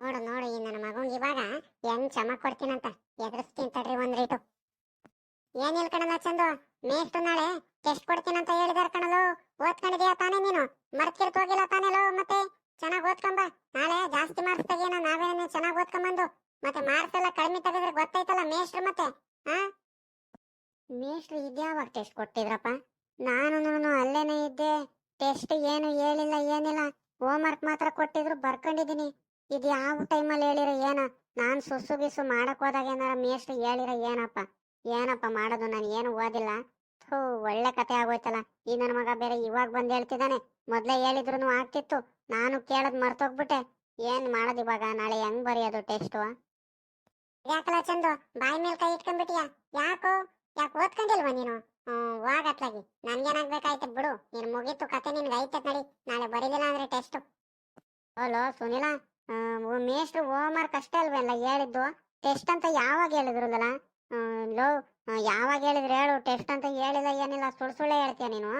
ನೋಡು ನೋಡು ಈ ನನ್ನ ಮಗಂಗ್ ಇವಾಗ ಹೆಂಗ್ ಚಮಕ್ ಕೊಡ್ತೀನಂತ. ಎದುರಿಸ್ತೀನಿ ತಡ್ರಿ ಒಂದ್ ರೇಟು. ಏನಿಲ್ಲ ಕಣಲ್ಲ ಚಂದು ಮೇಷ್ಟು ನಾಳೆ ಟೆಸ್ಟ್ ಕೊಡ್ತೀನಿ ಅಂತ ಹೇಳಿದಾರ ಕಣಲು ಓದ್ಕೊಂಡಿದ್ಯಾ ತಾನೇ ನೀನು? ಮರ್ತಿರ್ತ ಹೋಗಿಲ್ಲ ತಾನೇಲೋ ಮತ್ತೆ? ಚೆನ್ನಾಗಿ ಓದ್ಕೊಂಬ. ನಾಳೆ ಜಾಸ್ತಿ ಮಾರ್ಕ್ಸ್ ತೆಗಿಯೋಣ, ನಾವೇನೇ ಚೆನ್ನಾಗಿ ಓದ್ಕೊಂಬಂದು. ಮತ್ತೆ ಮಾರ್ಕ್ಸ್ ಎಲ್ಲ ಕಡಿಮೆ ತೆಗೆದ್ರೆ ಗೊತ್ತಾಯ್ತಲ್ಲ ಮೇಷ್ಟ್ರು ಮತ್ತೆ? ಹಾ ಮೇಷ್ಟ್ರು ಇದ್ಯಾವಾಗ ಟೆಸ್ಟ್ ಕೊಟ್ಟಿದ್ರಪ್ಪ? ನಾನು ಅಲ್ಲೇನೆ ಇದ್ದೆ. ಟೆಸ್ಟ್ ಏನು ಹೇಳಿಲ್ಲ, ಏನಿಲ್ಲ. ಹೋಮ್ ವರ್ಕ್ ಮಾತ್ರ ಕೊಟ್ಟಿದ್ರು ಬರ್ಕೊಂಡಿದೀನಿ ಇದು ಯಾವ ಟೈಮಲ್ಲಿ ಹೇಳಿರೋ ಏನೋ? ನಾನ್ ಸುಸ್ಸು ಗಿಸ್ಸು ಮಾಡಕ್ ಹೋದಾಗ ಏನಾರ ಮೇಷ್ಟ್ರು ಹೇಳಿರ, ಏನಪ್ಪ ಏನಪ್ಪ ಮಾಡೋದು? ನಾನು ಏನು ಓದಿಲ್ಲ. ಥೂ, ಒಳ್ಳೆ ಕತೆ ಆಗೋಯ್ತಲ್ಲ. ಈ ನನ್ನ ಮಗ ಬೇರೆ ಇವಾಗ ಬಂದು ಹೇಳ್ತಿದ್ದಾನೆ. ಮೊದ್ಲೇ ಹೇಳಿದ್ರು ಆಗ್ತಿತ್ತು. ನಾನು ಕೇಳದ್ ಮರ್ತೋಗ್ಬಿಟ್ಟೆ. ಏನ್ ಮಾಡೋದು ಇವಾಗ? ನಾಳೆ ಹೆಂಗ್ ಬರೆಯೋದು ಟೆಸ್ಟು ಯಾಕಲ್ಲ ಚಂದು? ಬಾಯಿ ಮೇಲೆ ಕೈ ಇಟ್ಕೊಂಡ್ಬಿಟ್ಟಿಯಾ ಯಾಕೋ? ಯಾಕೆ ಓದ್ಕೊಂಡಿಲ್ವಾ ನೀನು? ಹ್ಮ್ ಹೋಗತ್ಲಾಗಿ ನನ್ಗೇನಾಗ್ಬೇಕಾಯ್ತು ಬಿಡು. ನೀನು ಮುಗೀತು ಕತೆ, ನಿನ್ಗೆ ಐತೆ ನಡಿ ನಾಳೆ ಬರೀಲಿಲ್ಲ ಅಂದ್ರೆ ಟೆಸ್ಟ್ ಹಲೋ, ಸುನಿಲ? ಮೇಷ್ಟ್ರು ಹೋಮ್ ವರ್ಕ್ ಅಷ್ಟೇ ಅಲ್ವಲ್ಲ ಹೇಳಿದ್ದು? ಟೆಸ್ಟ್ ಅಂತ ಯಾವಾಗ ಹೇಳಿದ್ರಲ್ಲ ಲೋ ಯಾವಾಗ ಹೇಳಿದ್ರು ಹೇಳು ಟೆಸ್ಟ್ ಅಂತ ಹೇಳಿಲ್ಲ, ಏನಿಲ್ಲ, ಸುಳ್ಳು ಸುಳ್ಳೇ ಹೇಳ್ತೀಯ ನೀನು?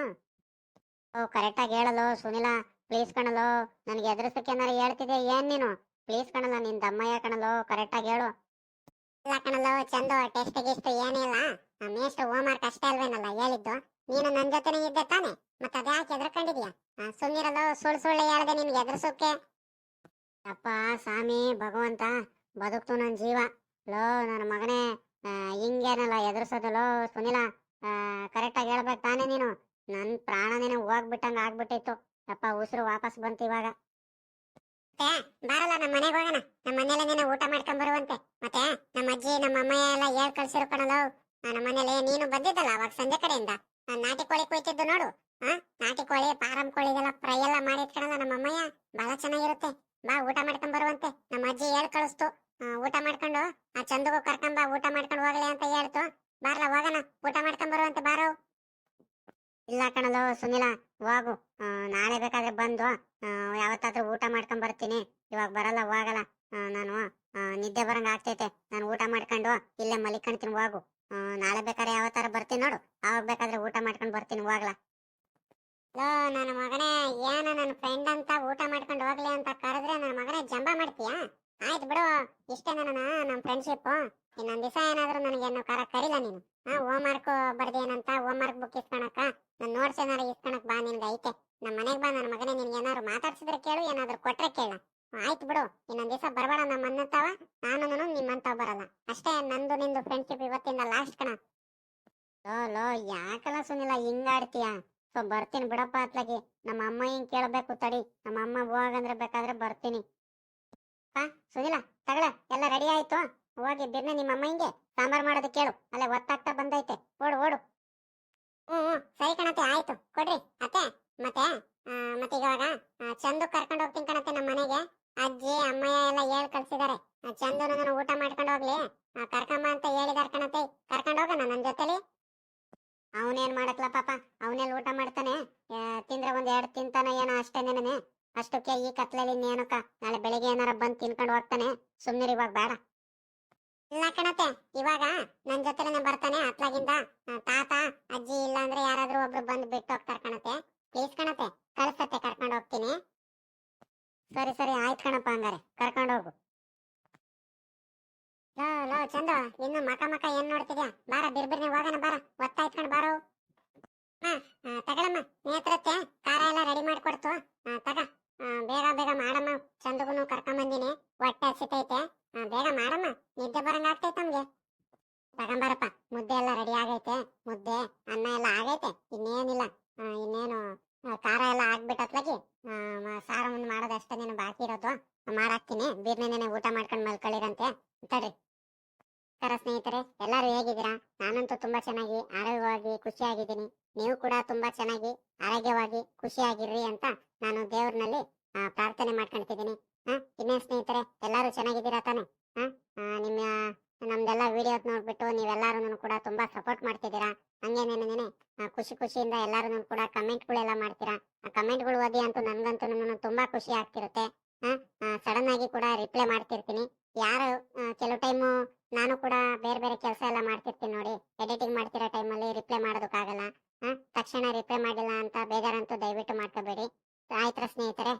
ಓ ಕರೆಕ್ಟಾಗಿ ಹೇಳಲು, ಸುನಿಲ ಪ್ಲೀಸ್ ಕಣಲು, ನನಗೆ ಎದುರಿಸಕ್ಕೆ ಏನಾರು ಹೇಳ್ತಿದ್ದೆ ಏನ್ ನೀನು? ಪ್ಲೀಸ್ ಕಣಲ್ಲ ನಿನ್ ದಮ್ಮಯ್ಯ ಕಣಲು ಕರೆಕ್ಟಾಗಿ ಹೇಳು. ಇಲ್ಲ ಕಣಲು, ಚಂದು ಟೆಸ್ಟ್ ಗಿಸ್ಟ್ ಏನಿಲ್ಲ. ಮೇಸ್ಟ್ ಹೋಮ್ ವರ್ಕ್ ಅಷ್ಟೇ ಅಲ್ವೇನಲ್ಲ ಹೇಳಿದ್ದು? ನೀನು ನನ್ನ ಜೊತೆನೇ ಇದ್ದೆ ತಾನೆ? ಮತ್ತೆ ಅದ್ಯಾಕೆ ಎದ್ರಕೊಂಡಿದ್ಯಾ ಸುನಿರಲ್ಲ ಸುಳ್ಳು ಸುಳ್ಳು ಹೇಳ್ದೆ ನಿನ್ಗೆ ಎದುರಿಸೋಕೆ. ಅಪ್ಪ, ಸ್ವಾಮಿ, ಭಗವಂತ, ಬದುಕ್ತು ನನ್ನ ಜೀವ. ಲೋ ನನ್ನ ಮಗನೇ ಹಿಂಗೇನಲ್ಲ ಎದುರಿಸೋದಲ್ಲೋ ಸುನಿಲ ಕರೆಕ್ಟಾಗಿ ಹೇಳ್ಬೇಕು ತಾನೇ ನೀನು. ನನ್ ಪ್ರಾಣನೇನೆ ಹೋಗ್ಬಿಟ್ಟಂಗ ಆಗ್ಬಿಟ್ಟಿತ್ತು. ಅಪ್ಪ, ಉಸಿರು ವಾಪಸ್ ಬಂತು ಇವಾಗ. ಬಾರಲ್ಲ ನಮ್ಮ ಮನೆಗೆ ಹೋಗೋಣ. ನಮ್ಮ ಮನೇಲೆ ಊಟ ಮಾಡ್ಕೊಂಡ್ ಬರುವಂತೆ. ಮತ್ತೆ ನಮ್ಮ ಅಜ್ಜಿ ನಮ್ಮ ಅಮ್ಮ ಎಲ್ಲ ಹೇಳ್ ಕಳ್ಸಿರು ಕಣಲು ನಮ್ಮ ಮನೇಲಿ ನೀನು ಬಂದಿದ್ದಲ್ಲ ಅವಾಗ ಸಂಜೆ ಕಡೆಯಿಂದ. ನಾನ್ ನಾಟಿ ಕೋಳಿ ಕುಯ್ತಿದ್ದು ನೋಡು. ಹಾ ನಾಟಿ ಕೋಳಿ ಫಾರಂ ಕೋಳಿಗೆಲ್ಲ ಫ್ರೈ ಎಲ್ಲ ಮಾಡಿ ಇಟ್ಕೊಳಲ್ಲ ನಮ್ಮ ಅಮ್ಮಯ್ಯ. ಬಹಳ ಚೆನ್ನಾಗಿರುತ್ತೆ. ಬಾ ಊಟ ಮಾಡ್ಕೊಂಡ್ ಬರುವಂತೆ. ನಮ್ಮ ಅಜ್ಜಿ ಹೇಳ್ ಕಳಿಸ್ತು. ಊಟ ಮಾಡ್ಕೊಂಡು, ಆ ಚಂದಗೂ ಕರ್ಕೊಂಡ್ ಬಾ, ಊಟ ಮಾಡ್ಕೊಂಡು ಹೋಗ್ಲಿ ಅಂತ ಹೇಳ್ತು. ಬಾರ್ಲ, ಹೋಗೋಣ. ಊಟ ಮಾಡ್ಕೊಂಡ್ ಬರುವಂತೆ ಬಾರೋ. ಇಲ್ಲ ಕಣಲು ಸುನಿಲ, ಹೋಗು. ನಾಳೆ ಬೇಕಾದ್ರೆ ಬಂದು ಯಾವತ್ತಾದ್ರೂ ಊಟ ಮಾಡ್ಕೊಂಡ್ ಬರ್ತೀನಿ. ಇವಾಗ ಬರಲ್ಲ, ಹೋಗಲ್ಲ. ನಾನು ನಿದ್ದೆ ಬರಂಗ ಆಗ್ತೈತೆ. ನಾನು ಊಟ ಮಾಡ್ಕೊಂಡು ಇಲ್ಲೇ ಮಲಿಕೊಂತೀನಿ ಹೋಗು. ನಾಳೆ ಬೇಕಾದ್ರೆ ಯಾವತ್ತಾರ ಬರ್ತೀನಿ ನೋಡು. ಅವಾಗ ಬೇಕಾದ್ರೆ ಊಟ ಮಾಡ್ಕೊಂಡ್ ಬರ್ತೀನಿ, ಹೋಗ್ಲಾ. ಲೋ, ನನ್ನ ಮಗನೇ, ಏನ ನನ್ನ ಫ್ರೆಂಡ್ ಅಂತ ಊಟ ಮಾಡ್ಕೊಂಡು ಹೋಗ್ಲಿ ಅಂತ ಕರೆದ್ರೆ ನನ್ನ ಮಗನೇ ಜಂಬ ಮಾಡ್ತೀಯಾ? ಆಯ್ತು ಬಿಡು, ಇಷ್ಟೇ ನನ್ನ ನಮ್ಮ ಫ್ರೆಂಡ್ಶಿಪ್ ಇನ್ನೊಂದ್ ದಿವಸ ಏನಾದ್ರೂ ನನಗೇನು ಕರ ಕರಿಲ್ಲ ನೀನು. ಹಾ ಹೋಮ್ ವರ್ಕ್ ಬರ್ದೇನಂತ ಹೋಮ್ ವರ್ಕ್ ಬುಕ್ ಇಸ್ಕೊಳಕ? ನಾನು ನೋಟ್ಸ್ ಏನಾರು ಇಸ್ಕೊಳಕ್ ಬಾ ನಿನ್ಗೆ ಐತೆ. ನಮ್ಮ ಮನೆಗೆ ಬಾ, ನನ್ನ ಮಗನೇ ನಿನ್ಗೆ ಏನಾದ್ರು ಮಾತಾಡ್ಸಿದ್ರೆ ಕೇಳು, ಏನಾದ್ರು ಕೊಟ್ರೆ ಕೇಳ. ಆಯ್ತು ಬಿಡು, ಇನ್ನೊಂದ್ ದಿವಸ ಬರಬೇಡ ನಮ್ಮ ನಾನು ನಿಮ್ಮಂತಾವ ಬರಲ್ಲ. ಅಷ್ಟೇ, ನಂದು ನಿಂದು ಫ್ರೆಂಡ್ಶಿಪ್ ಇವತ್ತಿಂದ ಲಾಸ್ಟ್ ಕಣ. ಲೋ ಲೋ ಯಾಕಲ್ಲ ಸುನಿಲ್ಲ ಹಿಂಗಾಡ್ತೀಯ? ಸೊ ಬರ್ತೀನಿ ಬಿಡಪ್ಪ ಅತ್ಲಾಗಿ. ನಮ್ಮ ಅಮ್ಮ ಹಿಂಗ್ ಕೇಳಬೇಕು ತಡಿ. ನಮ್ಮ ಅಮ್ಮ ಹೋಗಂದ್ರೆ ಬೇಕಾದ್ರೆ ಬರ್ತೀನಿ. ಹಾ ಸುನಿಲ ತಗಳ ಎಲ್ಲ ರೆಡಿ ಆಯ್ತು? ಹೋಗಿ ಬಿರ್ನೆ ನಿಮ್ಮ ಅಮ್ಮ ಹಿಂಗೆ? ಸಾಂಬಾರ್ ಮಾಡೋದು ಕೇಳು. ಅಲ್ಲೇ ಒತ್ತಾಗ್ತಾ ಬಂದೈತೆ. ಓಡು ಓಡು. ಹ್ಮ್ ಹ್ಮ್. ಸರಿ ಕಣತೆ ಆಯ್ತು. ಕೊಡ್ರಿ, ಅತ್ತೆ, ಮತ್ತೆ ಮತ್ತೆ ಇವಾಗ ಚಂದು ಕರ್ಕೊಂಡು ಹೋಗ್ತೀನಿ ಕಣತೆ ನಮ್ಮ ಮನೆಗೆ. ಅಜ್ಜಿ ಅಮ್ಮ ಎಲ್ಲ ಹೇಳಿ ಕಳ್ಸಿದಾರೆ. ಆ ಚಂದನ ಊಟ ಮಾಡ್ಕೊಂಡು ಹೋಗ್ಲಿ. ಕರ್ಕಮ್ಮ ಅಂತ ಹೇಳಿದಾರೆ ಕಣತೆ ಕರ್ಕೊಂಡು ಹೋಗೋಣ ನನ್ನ ಜೊತೆಲಿ? ಅವನೇನ್ ಮಾಡಕ್ಲ ಪಾಪ? ಅವನೆಲ್ಲ ಊಟ ಮಾಡ್ತಾನೆ? ತಿಂದ್ರೆ ಒಂದ್ ಎರಡ್ ತಿಂತಾನ ಏನೋ ಅಷ್ಟೇನೇನೆ ಅಷ್ಟಕ್ಕೆ ಈ ಕತ್ಲಲ್ಲಿ ಇನ್ನೇನಕ್ಕ? ನಾಳೆ ಬೆಳಿಗ್ಗೆ ಏನಾರ ಬಂದ್ ತಿನ್ಕೊಂಡು ಹೋಗ್ತಾನೆ? ಸುಮ್ಮನೆ ಇವಾಗ ಬೇಡ. ಇಲ್ಲ ಕಣತೆ, ಇವಾಗ ನನ್ ಜೊತೆನೆ ಬರ್ತಾನೆ ಅತ್ಲಾಗಿಂದ. ತಾತ, ಅಜ್ಜಿ ಇಲ್ಲ ಅಂದ್ರೆ ಯಾರಾದ್ರೂ ಒಬ್ರು ಬಂದ್ ಬಿಟ್ಟು ಹೋಗ್ತಾರ ಕಣತೆ. ಪ್ಲೀಸ್ ಕಣತೆ, ಕಳ್ಸತ್ತೆ ಕರ್ಕೊಂಡು ಹೋಗ್ತೀನಿ. ಸರಿ ಸರಿ, ಆಯ್ತು ಕಣಪ್ಪ ಹಂಗಾರೆ, ಕರ್ಕೊಂಡು ಹೋಗು. ಲೋ ಚಂದ ಇನ್ನು ಮಕ ಮಕ ಏನ್ ನೋಡ್ತಿದ್ಯಾ? ಬಾರ ಬಿರ್ಬಿರ್ನೆ ಹೋಗೋಣ ಬಾರ. ಒತ್ತಾಯ್ತ್ಕೊಂಡು ಬಾರೋ ಹಾ ಆ, ತಗೊಳಮ್ಮ ನೇತ್ರತ್ತೆ ಖಾರ ಎಲ್ಲ ರೆಡಿ ಮಾಡ್ಕೊಡ್ತು ಆ, ತಗ ಆ, ಬೇಗ ಬೇಗ ಮಾಡಮ್ಮ ಚಂದಗುನು ಕರ್ಕೊಂಬಂದಿನಿ ಹೊಟ್ಟೆ ಹಸಿತೈತೆ ಆ, ಬೇಗ ಮಾಡಮ್ಮ ನಿದ್ದೆ ಬರಂಗ ಆಗ್ತೈತೆ ನಮ್ಗೆ ತಗೊಂಬರಪ್ಪ ಮುದ್ದೆ ಎಲ್ಲ ರೆಡಿ ಆಗೈತೆ ಮುದ್ದೆ ಅನ್ನ ಎಲ್ಲ ಆಗೈತೆ ಇನ್ನೇನಿಲ್ಲ ಆ, ಇನ್ನೇನು ಆ, ಖಾರ ಎಲ್ಲ ಆಗ್ಬಿಟ್ಟತ್ಲಾಗಿ ಸಾರು ಮುಂದೆ ಮಾಡೋದು ಅಷ್ಟೇ ನೀನು ಬಾಕಿ ಇರೋದು ಮಾಡಾಕ್ತೀನಿ ಬೀರ್ನೇನೆ ಊಟ ಮಾಡ್ಕೊಂಡು ಮಲ್ಕೊಳ್ಳಿರಂತೆ ತಡ್ರಿ ನಮಸ್ಕಾರ ಸ್ನೇಹಿತರೆ ಎಲ್ಲರೂ ಹೇಗಿದ್ದೀರಾ ನಾನಂತೂ ತುಂಬಾ ಚೆನ್ನಾಗಿ ಆರೋಗ್ಯವಾಗಿ ಖುಷಿಯಾಗಿದ್ದೀನಿ ನೀವು ಕೂಡ ತುಂಬಾ ಚೆನ್ನಾಗಿ ಆರೋಗ್ಯವಾಗಿ ಖುಷಿಯಾಗಿರ್ರಿ ಅಂತ ನಾನು ದೇವ್ರನಲ್ಲಿ ಆ, ಪ್ರಾರ್ಥನೆ ಮಾಡ್ಕೊಂತಿದ್ದೀನಿ ಹಾ ಸ್ನೇಹಿತರೆ ಎಲ್ಲರೂ ಚೆನ್ನಾಗಿದ್ದೀರಾ ತಾನೆ? ನಿಮ್ಮ, ನಮ್ದೆಲ್ಲ ವಿಡಿಯೋಸ್ ನೋಡ್ಬಿಟ್ಟು ನೀವೆಲ್ಲರೂ ಕೂಡ ತುಂಬಾ ಸಪೋರ್ಟ್ ಮಾಡ್ತಿದ್ದೀರಾ? ಹಂಗೇನೇನೇನೆ ಖುಷಿ ಖುಷಿಯಿಂದ ಎಲ್ಲರೂ ಕೂಡ ಕಮೆಂಟ್ಗಳೆಲ್ಲ ಮಾಡ್ತೀರಾ? ಆ, ಕಮೆಂಟ್ಗಳು ಓದಿ ಅಂತೂ ನನ್ಗಂತೂ ತುಂಬಾ ಖುಷಿ ಆಗ್ತಿರುತ್ತೆ. ಸಡನ್ ಆಗಿ ಕೂಡ ರಿಪ್ಲೈ ಮಾಡ್ತಿರ್ತೀನಿ. ಯಾರು ಕೆಲವು ಟೈಮು ನಾನು ಕೂಡ ಬೇರೆ ಬೇರೆ ಕೆಲಸ ಎಲ್ಲ ಮಾಡ್ತಿರ್ತೀನಿ ನೋಡಿ. ಎಡಿಟಿಂಗ್ ಮಾಡ್ತಿರೋ ಟೈಮಲ್ಲಿ ರಿಪ್ಲೈ ಮಾಡೋದಕ್ಕಾಗಲ್ಲ. ತಕ್ಷಣ ರಿಪ್ಲೈ ಮಾಡಿಲ್ಲ ಅಂತ ಬೇಜಾರಂತೂ ದಯವಿಟ್ಟು ಮಾಡ್ಕೋಬೇಡಿ. ಆಯ್ತರ ಸ್ನೇಹಿತರೆ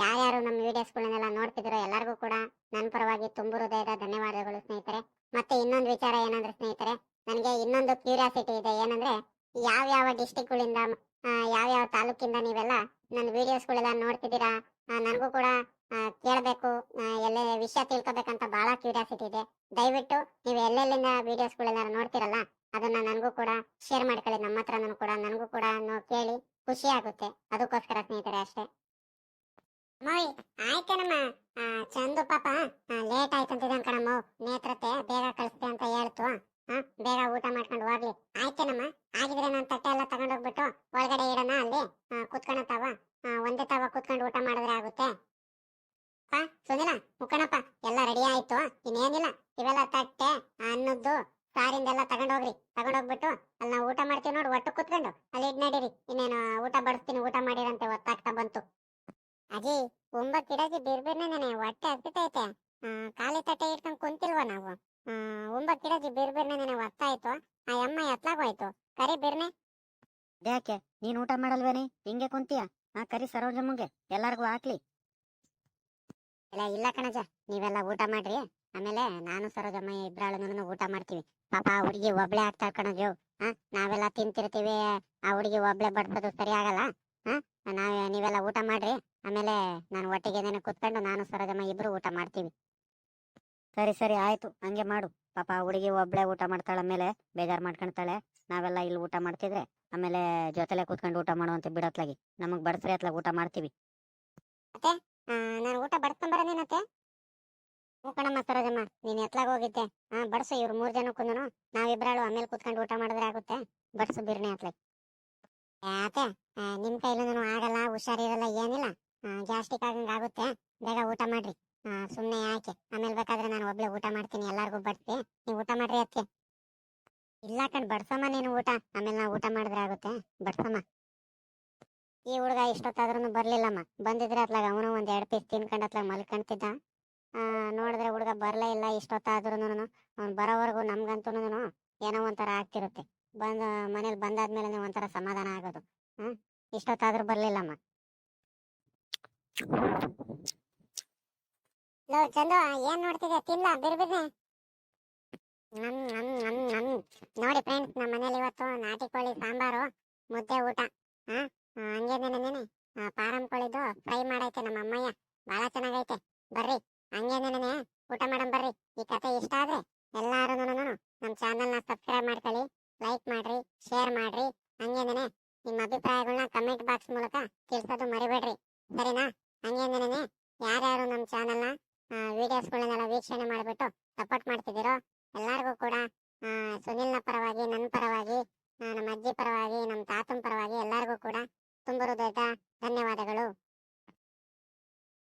ಯಾರ್ಯಾರು ನಮ್ಮ ವಿಡಿಯೋಸ್ಗಳನ್ನೆಲ್ಲ ನೋಡ್ತಿದ್ರು ಎಲ್ಲರಿಗೂ ಕೂಡ ನನ್ನ ಪರವಾಗಿ ತುಂಬು ಹೃದಯದ ಧನ್ಯವಾದಗಳು ಸ್ನೇಹಿತರೆ. ಮತ್ತೆ ಇನ್ನೊಂದು ವಿಚಾರ ಏನಂದ್ರೆ ಸ್ನೇಹಿತರೆ, ನನಗೆ ಇನ್ನೊಂದು ಕ್ಯೂರಿಯಾಸಿಟಿ ಇದೆ. ಏನಂದ್ರೆ, ಯಾವ ಯಾವ ಡಿಸ್ಟಿಕ್ಗಳಿಂದ ಯಾವ ಯಾವ ತಾಲೂಕಿಂದ ನೀವೆಲ್ಲ ನನ್ನ ವಿಡಿಯೋಸ್ಗಳೆಲ್ಲ ನೋಡ್ತಿದ್ದೀರಾ? ನನಗೂ ಕೂಡ ಕೇಳಬೇಕು ಎಲ್ಲ ವಿಷಯ ತಿಳ್ಕೊಬೇಕಂತ ಬಹಳ ಕ್ಯೂರಿಯಾಸಿಟಿ ಇದೆ. ದಯವಿಟ್ಟು ನೀವು ಎಲ್ಲೆಲ್ಲಿಂದ ವಿಡಿಯೋಸ್ಗಳೆಲ್ಲ ನೋಡ್ತಿರಲ್ಲ, ಅದನ್ನ ನನಗೂ ಕೂಡ ಶೇರ್ ಮಾಡ್ಕೊಳ್ಳಿ. ನಮ್ಮ ಹತ್ರನೂ ಕೂಡ, ನನಗೂ ಕೂಡ ಕೇಳಿ. ಖುಷಿ ಆಗುತ್ತೆ ಅದಕ್ಕೋಸ್ಕರ ಸ್ನೇಹಿತರೆ ಅಷ್ಟೇ. ಮೋಯ್ ಆ, ಚಂದು ಪಾಪ ಲೇಟ್ ಆಯ್ತಂತಿದ್ದಾನ ಕಣಮ್ಮ. ನೇತ್ರತೆ ಬೇಗ ಕಳಿಸ್ತೆ ಅಂತ ಹೇಳ್ತು. ಬೇಗ ಊಟ ಮಾಡ್ಕೊಂಡು ಹೋಗ್ಲಿ. ಆಯ್ತೇನಮ್ಮ ಆಗಿದ್ರೆ ನಾನು ತಟ್ಟೆ ಎಲ್ಲ ತಗೊಂಡೋಗ್ಬಿಟ್ಟು ಒಳಗಡೆ ಇಡೋಣ ಅಲ್ಲಿ? ಕುತ್ಕೊಳತಾವ ಒಂದೇ ತಾವ ಕುತ್ಕೊಂಡು ಊಟ ಮಾಡಿದ್ರೆ ಆಗುತ್ತೆ? ಸುನಿಲ ಮುಕ್ಕಣಪ್ಪ ಎಲ್ಲ ರೆಡಿ ಆಯ್ತು? ಇನ್ನೇನಿಲ್ಲ? ಇವೆಲ್ಲ ತಟ್ಟೆ ಅನ್ನದ್ದು? ಸಾರಿಂದೆಲ್ಲ ತಗೊಂಡೋಗ್ರಿ ತಗೊಂಡೋಗ್ಬಿಟ್ಟು ಅಲ್ಲಿ ನಾವು ಊಟ ಮಾಡ್ತೀವಿ ನೋಡಿ ಒಟ್ಟು ಕುತ್ಕೊಂಡು ಅಲ್ಲಿ ಇದ್ ನಡೀರಿ. ಇನ್ನೇನು ಊಟ ಬಡಿಸ್ತೀನಿ ಊಟ ಮಾಡಿರಂತೆ ಒತ್ತಾಗ್ತಾ ಬಂತು. ಅಜಿ ಇಡಜಿ ಬಿರ್ಬಿರ್ನೆ ನೆನೆ ಹೊಟ್ಟೆ ಹಸಿತೈತೆ ಖಾಲಿ ತಟ್ಟೆ ಇಟ್ಕೊಂಡು ಕುಂತಿಲ್ವ ನಾವು? ಇಡಜಿ ಬಿರ್ಬಿರ್ನೆ ನೆನೆ ಒತ್ತಾಯ್ತು ಆ ಅಮ್ಮ ಎತ್ಲಾಗೋಯ್ತು. ಕರಿ ಬಿರ್ನೆ. ಯಾಕೆ? ನೀನ್ ಊಟ ಮಾಡಲ್ವೇನಿ? ಹಿಂಗೆ ಕುಂತೀಯ? ಆ ಕರಿ ಸರೋಜಮ್ಮಗೆ. ಎಲ್ಲಾರ್ಗೂ ಹಾಕ್ಲಿ. ಇಲ್ಲ ಇಲ್ಲ ಕಣಜ. ನೀವೆಲ್ಲ ಊಟ ಮಾಡ್ರಿ. ಆಮೇಲೆ ನಾನು ಸರೋಜಮ್ಮ ಇಬ್ರಾಳು ಊಟ ಮಾಡ್ತೀವಿ. ಪಾಪ ಆ ಹುಡುಗಿ ಒಬ್ಳೆ ಆಗ್ತಾ ಕಣಜು ಹಾ? ನಾವೆಲ್ಲ ತಿಂತಿರ್ತೀವಿ, ಆ ಹುಡುಗಿ ಒಬ್ಳೆ ಬಡ್ಸೋದು ಸರಿ ಆಗಲ್ಲ, ಹಾ? ನಾವ್, ನೀವೆಲ್ಲ ಊಟ ಮಾಡ್ರಿ, ಆಮೇಲೆ ನಾನು ಒಟ್ಟಿಗೆ ಕುತ್ಕೊಂಡು ನಾನು ಸರೋಜಮ್ಮ ಇಬ್ರು ಊಟ ಮಾಡ್ತೀವಿ. ಸರಿ ಸರಿ, ಆಯ್ತು, ಹಂಗೆ ಮಾಡು. ಪಾಪ ಹುಡುಗಿ ಒಬ್ಳೆ ಊಟ ಮಾಡ್ತಾಳ, ಆಮೇಲೆ ಬೇಜಾರ್ ಮಾಡ್ಕೊಂತಾಳೆ. ನಾವೆಲ್ಲ ಇಲ್ಲಿ ಊಟ ಮಾಡ್ತಿದ್ರೆ, ಆಮೇಲೆ ಜೊತೆಲೆ ಕೂತ್ಕೊಂಡು ಊಟ ಮಾಡುವಂತ ಬಿಡತ್ಲಾಗಿ. ನಮಗ್ ಬಡ್ಸ್ರಿ ಅತ್ಲಾಗ ಊಟ ಮಾಡ್ತೀವಿ. ನಾನು ಊಟ ಬಡ್ಸ್ಕೊಂಬರನೇನತ್ತೆ ಹ್ಞೂ ಕಣಮ್ಮ ಸರೋಜಮ್ಮ, ನೀನ್ ಎತ್ಲಾಗ ಹೋಗಿದ್ದೆ. ಹಾ, ಬಡ್ಸು, ಇವ್ರು ಮೂರ್ ಜನ ಕುಂದನು ನಾವಿಬ್ರಾಳು ಆಮೇಲೆ ಕುತ್ಕೊಂಡು ಊಟ ಮಾಡಿದ್ರೆ ಆಗುತ್ತೆ. ಬಡ್ಸು, ಬಿರ್ನೆ ಅತ್ಲಾಗ ಯಾಕೆ ನಿಮ್ ಕೈಲೂ ಆಗಲ್ಲ ಹುಷಾರಿರಲ್ಲ ಏನಿಲ್ಲ. ಗ್ಯಾಸ್ಟಿಕ್ ಆಗಂಗ ಆಗುತ್ತೆ. ಬೇಗ ಊಟ ಮಾಡ್ರಿ. ಸುಮ್ನೆ ಯಾಕೆ? ಆಮೇಲೆ ಬೇಕಾದ್ರೆ ನಾನು ಒಬ್ಳೆ ಊಟ ಮಾಡ್ತೀನಿ, ಎಲ್ಲಾರ್ಗೂ ಬಡ್ಸಿ ನೀವು ಊಟ ಮಾಡ್ರಿ ಅದಕ್ಕೆ ಇಲ್ಲ ಕಣ್, ಬಡ್ಸಮ್ಮ ನೀನು ಊಟ. ಆಮೇಲೆ ನಾವು ಊಟ ಮಾಡಿದ್ರೆ ಆಗುತ್ತೆ. ಬಡ್ಸಮ್ಮ. ಈ ಹುಡುಗ ಇಷ್ಟೊತ್ತಾದ್ರೂ ಬರ್ಲಿಲ್ಲಮ್ಮ. ಬಂದಿದ್ರೆ ಅತ್ಲಾಗ ಅವನು ಒಂದ್ ಎರಡ್ ಪೀಸ್ ತಿನ್ಕೊಂಡ್ ಅತ್ಲಾಗ ಮಲ್ಕೊಂತಿದ್ದ. ನೋಡಿದ್ರೆ ಹುಡುಗ ಬರಲೇ ಇಲ್ಲ ಇಷ್ಟೊತ್ತಾದ್ರೂ ಅವ್ನು ಬರೋವರೆಗೂ ನಮ್ಗಂತೂ ಏನೋ ಒಂಥರ ಆಗ್ತಿರುತ್ತೆ. ಬಂದ, ಮನೇಲಿ ಬಂದಾದ್ಮೇಲೆ ಒಂಥರ ಸಮಾಧಾನ ಆಗೋದು. ಹ್ಮ್, ಇಷ್ಟೊತ್ತಾದ್ರೂ ಬರ್ಲಿಲ್ಲಮ್ಮ. ಲೋ, ಚಂದು, ಏನ್ ನೋಡ್ತಿದ್ದೆ ತಿನ್ಲ ಬಿರ್ಬಿರ್ನೆ ನಮ್ ನಮ್ ನಮ್ ನಮ್, ನೋಡಿ ಫ್ರೆಂಡ್ಸ್ ನಮ್ಮ ಮನೇಲಿ ಇವತ್ತು ನಾಟಿ ಕೋಳಿ ಸಾಂಬಾರು, ಮುದ್ದೆ